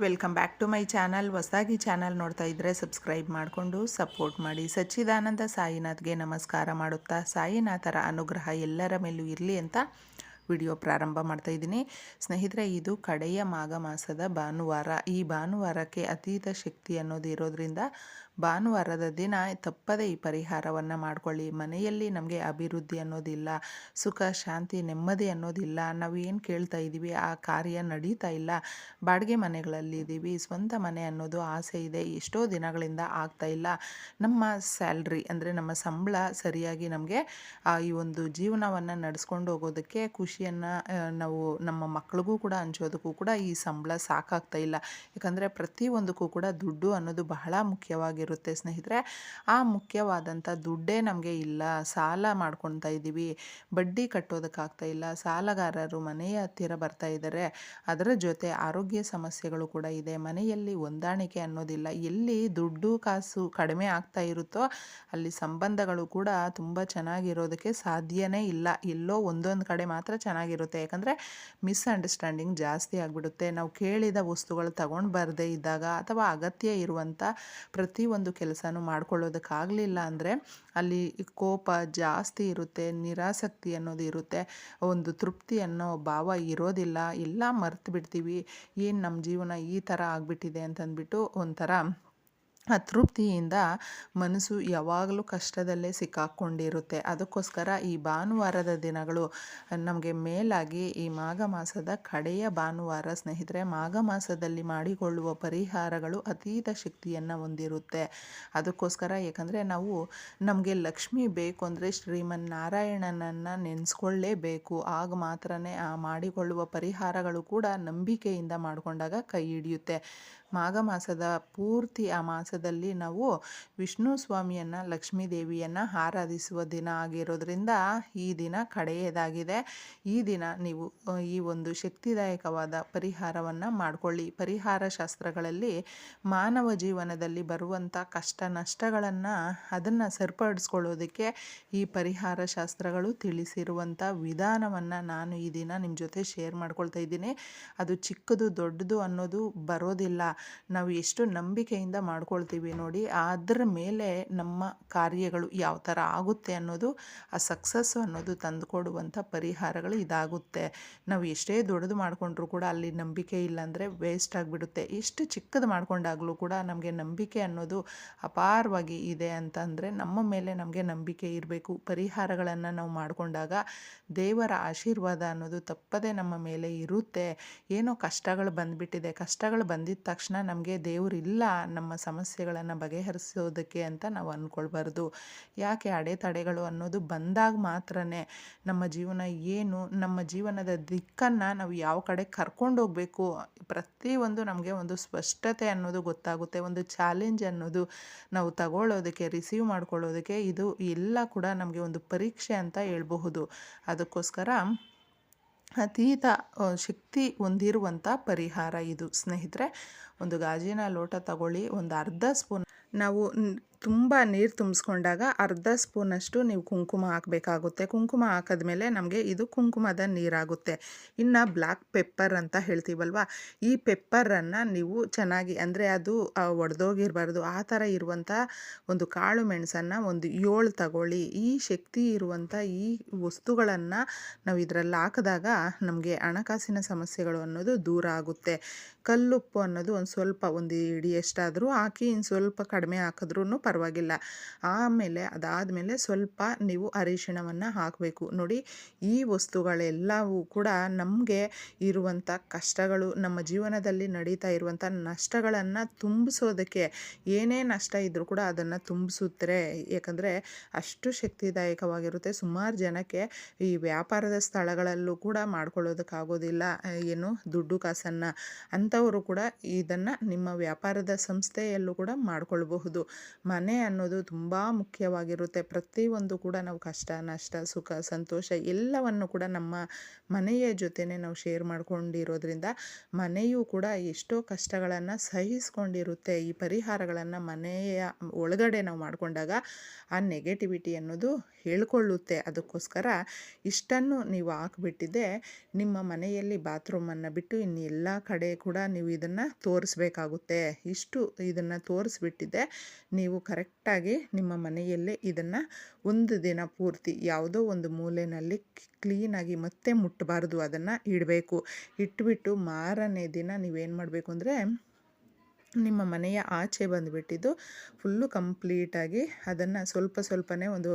Welcome back to my channel ಹೊಸದಾಗಿ channel ನೋಡ್ತಾ ಇದ್ದರೆ ಸಬ್ಸ್ಕ್ರೈಬ್ ಮಾಡಿಕೊಂಡು ಸಪೋರ್ಟ್ ಮಾಡಿ. ಸಚ್ಚಿದಾನಂದ ಸಾಯಿನಾಥ್ಗೆ ನಮಸ್ಕಾರ ಮಾಡುತ್ತಾ ಸಾಯಿನಾಥರ ಅನುಗ್ರಹ ಎಲ್ಲರ ಮೇಲೂ ಇರಲಿ ಅಂತ ವಿಡಿಯೋ ಪ್ರಾರಂಭ ಮಾಡ್ತಾ ಇದ್ದೀನಿ. ಸ್ನೇಹಿತರೆ, ಇದು ಕಡೆಯ ಮಾಘ ಮಾಸದ ಭಾನುವಾರ. ಈ ಭಾನುವಾರಕ್ಕೆ ಅತೀತ ಶಕ್ತಿ ಅನ್ನೋದು ಇರೋದ್ರಿಂದ ಭಾನುವಾರದ ದಿನ ತಪ್ಪದೇ ಈ ಪರಿಹಾರವನ್ನು ಮಾಡ್ಕೊಳ್ಳಿ. ಮನೆಯಲ್ಲಿ ನಮಗೆ ಅಭಿವೃದ್ಧಿ ಅನ್ನೋದಿಲ್ಲ, ಸುಖ, ಶಾಂತಿ, ನೆಮ್ಮದಿ ಅನ್ನೋದಿಲ್ಲ. ನಾವು ಏನು ಕೇಳ್ತಾ ಇದ್ದೀವಿ ಆ ಕಾರ್ಯ ನಡೀತಾ ಇಲ್ಲ. ಬಾಡಿಗೆ ಮನೆಗಳಲ್ಲಿ ಇದ್ದೀವಿ ಸ್ವಂತ ಮನೆ ಅನ್ನೋದು ಆಸೆ ಇದೆ. ಎಷ್ಟೋ ದಿನಗಳಿಂದ ಆಗ್ತಾ ಇಲ್ಲ. ನಮ್ಮ ಸ್ಯಾಲ್ರಿ ಅಂದರೆ ನಮ್ಮ ಸಂಬಳ ಸರಿಯಾಗಿ ನಮಗೆ ಈ ಒಂದು ಜೀವನವನ್ನು ನಡೆಸ್ಕೊಂಡು ಹೋಗೋದಕ್ಕೆ ಖುಷಿಯನ್ನು ನಾವು ನಮ್ಮ ಮಕ್ಕಳಿಗೂ ಕೂಡ ಹಂಚೋದಕ್ಕೂ ಕೂಡ ಈ ಸಂಬಳ ಸಾಕಾಗ್ತಾ ಇಲ್ಲ. ಯಾಕಂದರೆ ಪ್ರತಿಯೊಂದಕ್ಕೂ ಕೂಡ ದುಡ್ಡು ಅನ್ನೋದು ಬಹಳ ಮುಖ್ಯವಾಗಿರುತ್ತೆ ಸ್ನೇಹಿತರೆ. ಆ ಮುಖ್ಯವಾದಂಥ ದುಡ್ಡೇ ನಮಗೆ ಇಲ್ಲ. ಸಾಲ ಮಾಡ್ಕೊತಾ ಇದ್ದೀವಿ. ಬಡ್ಡಿ ಕಟ್ಟೋದಕ್ಕಾಗ್ತಾ ಇಲ್ಲ. ಸಾಲಗಾರರು ಮನೆಯ ಹತ್ತಿರ ಬರ್ತಾ ಇದ್ದಾರೆ. ಅದರ ಜೊತೆ ಆರೋಗ್ಯ ಸಮಸ್ಯೆಗಳು ಕೂಡ ಇದೆ. ಮನೆಯಲ್ಲಿ ಹೊಂದಾಣಿಕೆ ಅನ್ನೋದಿಲ್ಲ. ಎಲ್ಲಿ ದುಡ್ಡು ಕಾಸು ಕಡಿಮೆ ಆಗ್ತಾ ಇರುತ್ತೋ ಅಲ್ಲಿ ಸಂಬಂಧಗಳು ಕೂಡ ತುಂಬ ಚೆನ್ನಾಗಿರೋದಕ್ಕೆ ಸಾಧ್ಯನೇ ಇಲ್ಲ. ಎಲ್ಲೋ ಒಂದೊಂದು ಕಡೆ ಮಾತ್ರ ಚೆನ್ನಾಗಿರುತ್ತೆ. ಯಾಕಂದರೆ ಮಿಸ್ಅಂಡರ್ಸ್ಟ್ಯಾಂಡಿಂಗ್ ಜಾಸ್ತಿ ಆಗಿಬಿಡುತ್ತೆ. ನಾವು ಕೇಳಿದ ವಸ್ತುಗಳು ತಗೊಂಡು ಬರದೇ ಇದ್ದಾಗ ಅಥವಾ ಅಗತ್ಯ ಇರುವಂಥ ಪ್ರತಿಯೊಂದು ಕೆಲಸನೂ ಮಾಡ್ಕೊಳ್ಳೋದಕ್ಕಾಗಲಿಲ್ಲ ಅಂದರೆ ಅಲ್ಲಿ ಕೋಪ ಜಾಸ್ತಿ ಇರುತ್ತೆ, ನಿರಾಸಕ್ತಿ ಅನ್ನೋದು ಇರುತ್ತೆ, ಒಂದು ತೃಪ್ತಿ ಅನ್ನೋ ಭಾವ ಇರೋದಿಲ್ಲ, ಎಲ್ಲ ಮರ್ತು ಬಿಡ್ತೀವಿ ಏನು ನಮ್ಮ ಜೀವನ ಈ ಥರ ಆಗಿಬಿಟ್ಟಿದೆ ಅಂತಂದ್ಬಿಟ್ಟು ಒಂಥರ ಅತೃಪ್ತಿಯಿಂದ ಮನಸ್ಸು ಯಾವಾಗಲೂ ಕಷ್ಟದಲ್ಲೇ ಸಿಕ್ಕಾಕ್ಕೊಂಡಿರುತ್ತೆ ಅದಕ್ಕೋಸ್ಕರ ಈ ಭಾನುವಾರದ ದಿನಗಳು ನಮಗೆ ಮೇಲಾಗಿ ಈ ಮಾಘ ಮಾಸದ ಕಡೆಯ ಭಾನುವಾರ ಸ್ನೇಹಿತರೆ, ಮಾಘ ಮಾಸದಲ್ಲಿ ಮಾಡಿಕೊಳ್ಳುವ ಪರಿಹಾರಗಳು ಅತೀತ ಶಕ್ತಿಯನ್ನು ಹೊಂದಿರುತ್ತೆ. ಅದಕ್ಕೋಸ್ಕರ ಏಕೆಂದರೆ ನಾವು ನಮಗೆ ಲಕ್ಷ್ಮಿ ಬೇಕು ಅಂದರೆ ಶ್ರೀಮನ್ ನಾರಾಯಣನನ್ನು ನೆನೆಸ್ಕೊಳ್ಳೇಬೇಕು. ಆಗ ಮಾತ್ರನೇ ಆ ಮಾಡಿಕೊಳ್ಳುವ ಪರಿಹಾರಗಳು ಕೂಡ ನಂಬಿಕೆಯಿಂದ ಮಾಡಿಕೊಂಡಾಗ ಕೈ ಹಿಡಿಯುತ್ತೆ. ಮಾಘ ಮಾಸದ ಪೂರ್ತಿ ಆ ಮಾಸದಲ್ಲಿ ನಾವು ವಿಷ್ಣು ಸ್ವಾಮಿಯನ್ನು, ಲಕ್ಷ್ಮೀ ದೇವಿಯನ್ನು ಆರಾಧಿಸುವ ದಿನ ಆಗಿರೋದ್ರಿಂದ ಈ ದಿನ ಕಡೆಯದಾಗಿದೆ. ಈ ದಿನ ನೀವು ಈ ಒಂದು ಶಕ್ತಿದಾಯಕವಾದ ಪರಿಹಾರವನ್ನು ಮಾಡಿಕೊಳ್ಳಿ. ಪರಿಹಾರ ಶಾಸ್ತ್ರಗಳಲ್ಲಿ ಮಾನವ ಜೀವನದಲ್ಲಿ ಬರುವಂಥ ಕಷ್ಟ ನಷ್ಟಗಳನ್ನು ಅದನ್ನು ಸರಿಪಡಿಸ್ಕೊಳ್ಳೋದಕ್ಕೆ ಈ ಪರಿಹಾರ ಶಾಸ್ತ್ರಗಳು ತಿಳಿಸಿರುವಂಥ ವಿಧಾನವನ್ನು ನಾನು ಈ ದಿನ ನಿಮ್ಮ ಜೊತೆ ಶೇರ್ ಮಾಡ್ಕೊಳ್ತಾ ಇದ್ದೀನಿ. ಅದು ಚಿಕ್ಕದು ದೊಡ್ಡದು ಅನ್ನೋದು ಬರೋದಿಲ್ಲ. ನಾವು ಎಷ್ಟು ನಂಬಿಕೆಯಿಂದ ಮಾಡ್ಕೊಳ್ತೀವಿ ನೋಡಿ, ಅದರ ಮೇಲೆ ನಮ್ಮ ಕಾರ್ಯಗಳು ಯಾವ ಥರ ಆಗುತ್ತೆ ಅನ್ನೋದು, ಆ ಸಕ್ಸಸ್ ಅನ್ನೋದು ತಂದುಕೊಡುವಂಥ ಪರಿಹಾರಗಳು ಇದಾಗುತ್ತೆ. ನಾವು ಎಷ್ಟೇ ದೊಡ್ಡದು ಮಾಡಿಕೊಂಡ್ರೂ ಕೂಡ ಅಲ್ಲಿ ನಂಬಿಕೆ ಇಲ್ಲಾಂದರೆ ವೇಸ್ಟ್ ಆಗಿಬಿಡುತ್ತೆ. ಎಷ್ಟು ಚಿಕ್ಕದು ಮಾಡ್ಕೊಂಡಾಗಲೂ ಕೂಡ ನಮಗೆ ನಂಬಿಕೆ ಅನ್ನೋದು ಅಪಾರವಾಗಿ ಇದೆ ಅಂತಂದರೆ ನಮ್ಮ ಮೇಲೆ ನಮಗೆ ನಂಬಿಕೆ ಇರಬೇಕು. ಪರಿಹಾರಗಳನ್ನು ನಾವು ಮಾಡಿಕೊಂಡಾಗ ದೇವರ ಆಶೀರ್ವಾದ ಅನ್ನೋದು ತಪ್ಪದೇ ನಮ್ಮ ಮೇಲೆ ಇರುತ್ತೆ. ಏನೋ ಕಷ್ಟಗಳು ಬಂದುಬಿಟ್ಟಿದೆ. ಕಷ್ಟಗಳು ಬಂದಿದ್ದ ತಕ್ಷಣ ನಮಗೆ ದೇವ್ರು ಇಲ್ಲ ನಮ್ಮ ಸಮಸ್ಯೆಗಳನ್ನು ಬಗೆಹರಿಸೋದಕ್ಕೆ ಅಂತ ನಾವು ಅಂದ್ಕೊಳ್ಬಾರ್ದು ಯಾಕೆ ಅಡೆತಡೆಗಳು ಅನ್ನೋದು ಬಂದಾಗ ಮಾತ್ರ ನಮ್ಮ ಜೀವನ ಏನು, ನಮ್ಮ ಜೀವನದ ದಿಕ್ಕನ್ನು ನಾವು ಯಾವ ಕಡೆ ಕರ್ಕೊಂಡು ಹೋಗಬೇಕು ಪ್ರತಿಯೊಂದು ನಮಗೆ ಒಂದು ಸ್ಪಷ್ಟತೆ ಅನ್ನೋದು ಗೊತ್ತಾಗುತ್ತೆ, ಒಂದು ಚಾಲೆಂಜ್ ಅನ್ನೋದು ನಾವು ತಗೊಳ್ಳೋದಕ್ಕೆ, ರಿಸೀವ್ ಮಾಡ್ಕೊಳ್ಳೋದಕ್ಕೆ ಇದು ಎಲ್ಲ ಕೂಡ ನಮಗೆ ಒಂದು ಪರೀಕ್ಷೆ ಅಂತ ಹೇಳ್ಬಹುದು. ಅದಕ್ಕೋಸ್ಕರ ಅತೀತ ಶಕ್ತಿ ಹೊಂದಿರುವಂಥ ಪರಿಹಾರ ಇದು. ಸ್ನೇಹಿತರೆ ಒಂದು ಗಾಜಿನ ಲೋಟ ತಗೊಳ್ಳಿ ಒಂದು ಅರ್ಧ ಸ್ಪೂನ್. ನಾವು ತುಂಬ ನೀರು ತುಂಬಿಸ್ಕೊಂಡಾಗ ಅರ್ಧ ಸ್ಪೂನಷ್ಟು ನೀವು ಕುಂಕುಮ ಹಾಕಬೇಕಾಗುತ್ತೆ. ಕುಂಕುಮ ಹಾಕಿದ್ಮೇಲೆ ನಮಗೆ ಇದು ಕುಂಕುಮದ ನೀರಾಗುತ್ತೆ. ಇನ್ನು ಬ್ಲ್ಯಾಕ್ ಪೆಪ್ಪರ್ ಅಂತ ಹೇಳ್ತೀವಲ್ವ? ಈ ಪೆಪ್ಪರನ್ನು ನೀವು ಚೆನ್ನಾಗಿ ಅಂದರೆ ಅದು ಒಡೆದೋಗಿರಬಾರ್ದು. ಆ ಥರ ಇರುವಂಥ ಒಂದು ಕಾಳು ಮೆಣಸನ್ನು ಒಂದು ಏಳು ತಗೊಳ್ಳಿ. ಈ ಶಕ್ತಿ ಇರುವಂಥ ಈ ವಸ್ತುಗಳನ್ನು ನಾವು ಇದರಲ್ಲಿ ಹಾಕಿದಾಗ ನಮಗೆ ಹಣಕಾಸಿನ ಸಮಸ್ಯೆಗಳು ಅನ್ನೋದು ದೂರ ಆಗುತ್ತೆ. ಕಲ್ಲುಪ್ಪು ಅನ್ನೋದು ಒಂದು ಸ್ವಲ್ಪ, ಒಂದು ಎಷ್ಟಾದರೂ ಹಾಕಿ ಇನ್ನು ಸ್ವಲ್ಪ ಕಡಿಮೆ ಹಾಕಿದ್ರೂ ಪರವಾಗಿಲ್ಲ. ಆಮೇಲೆ ಅದಾದಮೇಲೆ ಸ್ವಲ್ಪ ನೀವು ಅರಿಶಿಣವನ್ನು ಹಾಕಬೇಕು. ನೋಡಿ, ಈ ವಸ್ತುಗಳೆಲ್ಲವೂ ಕೂಡ ನಮಗೆ ಇರುವಂಥ ಕಷ್ಟಗಳು, ನಮ್ಮ ಜೀವನದಲ್ಲಿ ನಡೀತಾ ಇರುವಂಥ ನಷ್ಟಗಳನ್ನು ತುಂಬಿಸೋದಕ್ಕೆ ಏನೇ ನಷ್ಟ ಇದ್ದರೂ ಕೂಡ ಅದನ್ನು ತುಂಬಿಸುತ್ತೆ. ಯಾಕಂದರೆ ಅಷ್ಟು ಶಕ್ತಿದಾಯಕವಾಗಿರುತ್ತೆ. ಸುಮಾರು ಜನಕ್ಕೆ ಈ ವ್ಯಾಪಾರದ ಸ್ಥಳಗಳಲ್ಲೂ ಕೂಡ ಮಾಡ್ಕೊಳ್ಳೋದಕ್ಕಾಗೋದಿಲ್ಲ. ಏನು ದುಡ್ಡು ಕಾಸನ್ನು. ಅಂಥವರು ಕೂಡ ಇದನ್ನು ನಿಮ್ಮ ವ್ಯಾಪಾರದ ಸಂಸ್ಥೆಯಲ್ಲೂ ಕೂಡ ಮಾಡ್ಕೊಳ್ಬಹುದು. ಮನೆ ಅನ್ನೋದು ತುಂಬ ಮುಖ್ಯವಾಗಿರುತ್ತೆ. ಪ್ರತಿಯೊಂದು ಕೂಡ ನಾವು ಕಷ್ಟ, ನಷ್ಟ, ಸುಖ, ಸಂತೋಷ ಎಲ್ಲವನ್ನು ಕೂಡ ನಮ್ಮ ಮನೆಯ ಜೊತೆನೇ ನಾವು ಶೇರ್ ಮಾಡ್ಕೊಂಡಿರೋದ್ರಿಂದ ಮನೆಯೂ ಕೂಡ ಎಷ್ಟೋ ಕಷ್ಟಗಳನ್ನು ಸಹಿಸ್ಕೊಂಡಿರುತ್ತೆ. ಈ ಪರಿಹಾರಗಳನ್ನು ಮನೆಯ ಒಳಗಡೆ ನಾವು ಮಾಡಿಕೊಂಡಾಗ ಆ ನೆಗೆಟಿವಿಟಿ ಅನ್ನೋದು ಹೇಳ್ಕೊಳ್ಳುತ್ತೆ ಅದಕ್ಕೋಸ್ಕರ ಇಷ್ಟನ್ನು ನೀವು ಹಾಕ್ಬಿಟ್ಟಿದ್ದೆ. ನಿಮ್ಮ ಮನೆಯಲ್ಲಿ ಬಾತ್ರೂಮನ್ನು ಬಿಟ್ಟು ಇನ್ನು ಎಲ್ಲ ಕಡೆ ಕೂಡ ನೀವು ಇದನ್ನು ತೋರಿಸ್ಬೇಕಾಗುತ್ತೆ. ಇಷ್ಟು ಇದನ್ನು ತೋರಿಸ್ಬಿಟ್ಟಿದ್ದೆ. ನೀವು ಕರೆಕ್ಟಾಗಿ ನಿಮ್ಮ ಮನೆಯಲ್ಲೇ ಇದನ್ನು ಒಂದು ದಿನ ಪೂರ್ತಿ ಯಾವುದೋ ಒಂದು ಮೂಲೆಯಲ್ಲಿ ಕ್ಲೀನಾಗಿ ಮತ್ತೆ ಮುಟ್ಟಬಾರ್ದು ಅದನ್ನು ಇಡಬೇಕು. ಇಟ್ಬಿಟ್ಟು ಮಾರನೇ ದಿನ ನೀವೇನು ಮಾಡಬೇಕು ಅಂದರೆ ನಿಮ್ಮ ಮನೆಯ ಆಚೆ ಬಂದುಬಿಟ್ಟಿದ್ದು ಫುಲ್ಲು ಕಂಪ್ಲೀಟಾಗಿ ಅದನ್ನು ಸ್ವಲ್ಪ ಸ್ವಲ್ಪನೇ ಒಂದು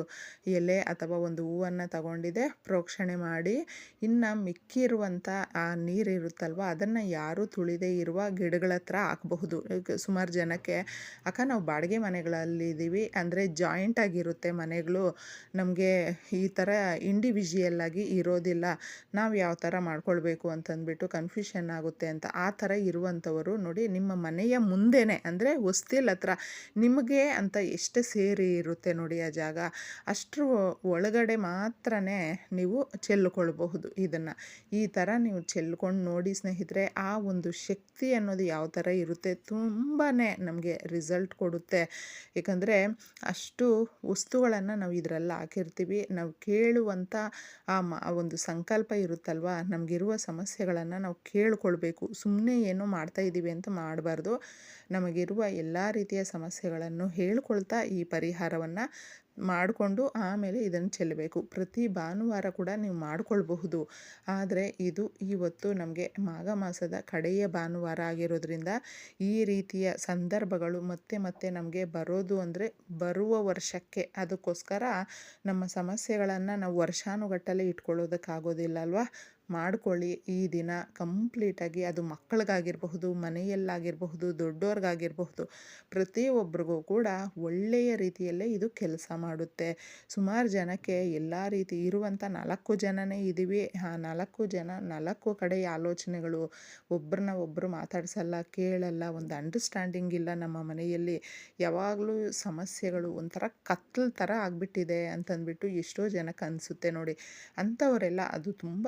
ಎಲೆ ಅಥವಾ ಒಂದು ಹೂವನ್ನು ತಗೊಂಡಿದೆ. ಪ್ರೋಕ್ಷಣೆ ಮಾಡಿ ಇನ್ನು ಮಿಕ್ಕಿರುವಂಥ ಆ ನೀರು ಇರುತ್ತಲ್ವ ಅದನ್ನು ಯಾರೂ ತುಳಿದೇ ಇರುವ ಗಿಡಗಳ ಹತ್ರ ಹಾಕಬಹುದು. ಸುಮಾರು ಜನಕ್ಕೆ, ಅಕ್ಕ, ನಾವು ಬಾಡಿಗೆ ಮನೆಗಳಲ್ಲಿ ಇದ್ದೀವಿ. ಅಂದರೆ ಜಾಯಿಂಟ್ ಆಗಿರುತ್ತೆ ಮನೆಗಳು. ನಮಗೆ ಈ ಥರ ಇಂಡಿವಿಜುವಲ್ ಆಗಿ ಇರೋದಿಲ್ಲ. ನಾವು ಯಾವ ಥರ ಮಾಡ್ಕೊಳ್ಬೇಕು ಅಂತಂದ್ಬಿಟ್ಟು ಕನ್ಫ್ಯೂಷನ್ ಆಗುತ್ತೆ ಅಂತ ಆ ಥರ ಇರುವಂಥವರು ನೋಡಿ ನಿಮ್ಮ ಮನೆಯ ಮುಂದೆನೇ, ಅಂದರೆ ಹೊಸ್ತಿಲ್ ಹತ್ರ ನಿಮಗೆ ಅಂತ ಎಷ್ಟು ಸೇರಿ ಇರುತ್ತೆ ನೋಡಿ ಆ ಜಾಗ, ಅಷ್ಟರ ಒಳಗಡೆ ಮಾತ್ರ ನೀವು ಚೆಲ್ಲಿಕೊಳ್ಬಹುದು ಇದನ್ನು. ಈ ಥರ ನೀವು ಚೆಲ್ಕೊಂಡು ನೋಡಿ ಸ್ನೇಹಿತರೆ, ಆ ಒಂದು ಶಕ್ತಿ ಅನ್ನೋದು ಯಾವ ಥರ ಇರುತ್ತೆ ತುಂಬಾ ನಮಗೆ ರಿಸಲ್ಟ್ ಕೊಡುತ್ತೆ. ಏಕೆಂದರೆ ಅಷ್ಟು ವಸ್ತುಗಳನ್ನು ನಾವು ಇದರಲ್ಲಿ ಹಾಕಿರ್ತೀವಿ, ನಾವು ಕೇಳುವಂಥ ಆ ಒಂದು ಸಂಕಲ್ಪ ಇರುತ್ತಲ್ವ, ನಮಗಿರುವ ಸಮಸ್ಯೆಗಳನ್ನು ನಾವು ಕೇಳ್ಕೊಳ್ಬೇಕು. ಸುಮ್ಮನೆ ಏನೋ ಮಾಡ್ತಾ ಇದ್ದೀವಿ ಅಂತ ಮಾಡಬಾರ್ದು. ನಮಗಿರುವ ಎಲ್ಲ ರೀತಿಯ ಸಮಸ್ಯೆಗಳನ್ನು ಹೇಳ್ಕೊಳ್ತಾ ಈ ಪರಿಹಾರವನ್ನು ಮಾಡಿಕೊಂಡು ಆಮೇಲೆ ಇದನ್ನು ಚೆಲ್ಲಬೇಕು. ಪ್ರತಿ ಭಾನುವಾರ ಕೂಡ ನೀವು ಮಾಡಿಕೊಳ್ಬಹುದು. ಆದರೆ ಇದು ಇವತ್ತು ನಮಗೆ ಮಾಘ ಮಾಸದ ಕಡೆಯ ಭಾನುವಾರ ಆಗಿರೋದ್ರಿಂದ ಈ ರೀತಿಯ ಸಂದರ್ಭಗಳು ಮತ್ತೆ ಮತ್ತೆ ನಮಗೆ ಬರೋದು ಅಂದರೆ ಬರುವ ವರ್ಷಕ್ಕೆ ಅದಕ್ಕೋಸ್ಕರ ನಮ್ಮ ಸಮಸ್ಯೆಗಳನ್ನು ನಾವು ವರ್ಷಾನುಗಟ್ಟಲೆ ಇಟ್ಕೊಳ್ಳೋದಕ್ಕಾಗೋದಿಲ್ಲ ಅಲ್ವಾ? ಮಾಡ್ಕೊಳ್ಳಿ ಈ ದಿನ ಕಂಪ್ಲೀಟಾಗಿ. ಅದು ಮಕ್ಕಳಿಗಾಗಿರಬಹುದು, ಮನೆಯಲ್ಲಾಗಿರಬಹುದು ದೊಡ್ಡವ್ರಿಗಾಗಿರಬಹುದು ಪ್ರತಿಯೊಬ್ಬರಿಗೂ ಕೂಡ ಒಳ್ಳೆಯ ರೀತಿಯಲ್ಲೇ ಇದು ಕೆಲಸ ಮಾಡುತ್ತೆ. ಸುಮಾರು ಜನಕ್ಕೆ ಎಲ್ಲ ರೀತಿ ಇರುವಂಥ ನಾಲ್ಕು ಜನನೇ ಇದ್ದೀವಿ ಆ ನಾಲ್ಕು ಜನ, ನಾಲ್ಕು ಕಡೆಯ ಆಲೋಚನೆಗಳು. ಒಬ್ಬರನ್ನ ಒಬ್ಬರು ಮಾತಾಡ್ಸಲ್ಲ, ಕೇಳಲ್ಲ, ಒಂದು ಅಂಡರ್ಸ್ಟ್ಯಾಂಡಿಂಗ್ ಇಲ್ಲ ನಮ್ಮ ಮನೆಯಲ್ಲಿ. ಯಾವಾಗಲೂ ಸಮಸ್ಯೆಗಳು ಒಂಥರ ಕತ್ಲ ಥರ ಆಗಿಬಿಟ್ಟಿದೆ ಅಂತಂದ್ಬಿಟ್ಟು ಎಷ್ಟೋ ಜನಕ್ಕೆ ಅನಿಸುತ್ತೆ ನೋಡಿ. ಅಂಥವರೆಲ್ಲ ಅದು ತುಂಬ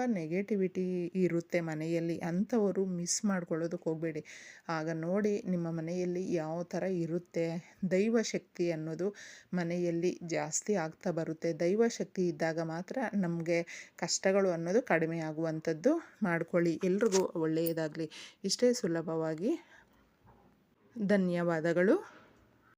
ನೆಗೆಟಿವಿಟಿ ಇರುತ್ತೆ ಮನೆಯಲ್ಲಿ ಅಂಥವರು ಮಿಸ್ ಮಾಡ್ಕೊಳ್ಳೋದಕ್ಕೆ ಹೋಗಬೇಡಿ. ಆಗ ನೋಡಿ ನಿಮ್ಮ ಮನೆಯಲ್ಲಿ ಯಾವ ಥರ ಇರುತ್ತೆ. ದೈವ ಶಕ್ತಿ ಅನ್ನೋದು ಮನೆಯಲ್ಲಿ ಜಾಸ್ತಿ ಆಗ್ತಾ ಬರುತ್ತೆ. ದೈವ ಶಕ್ತಿ ಇದ್ದಾಗ ಮಾತ್ರ ನಮಗೆ ಕಷ್ಟಗಳು ಅನ್ನೋದು ಕಡಿಮೆ ಆಗುವಂಥದ್ದು ಮಾಡ್ಕೊಳ್ಳಿ. ಎಲ್ರಿಗೂ ಒಳ್ಳೆಯದಾಗಲಿ. ಇಷ್ಟೇ ಸುಲಭವಾಗಿ ಧನ್ಯವಾದಗಳು.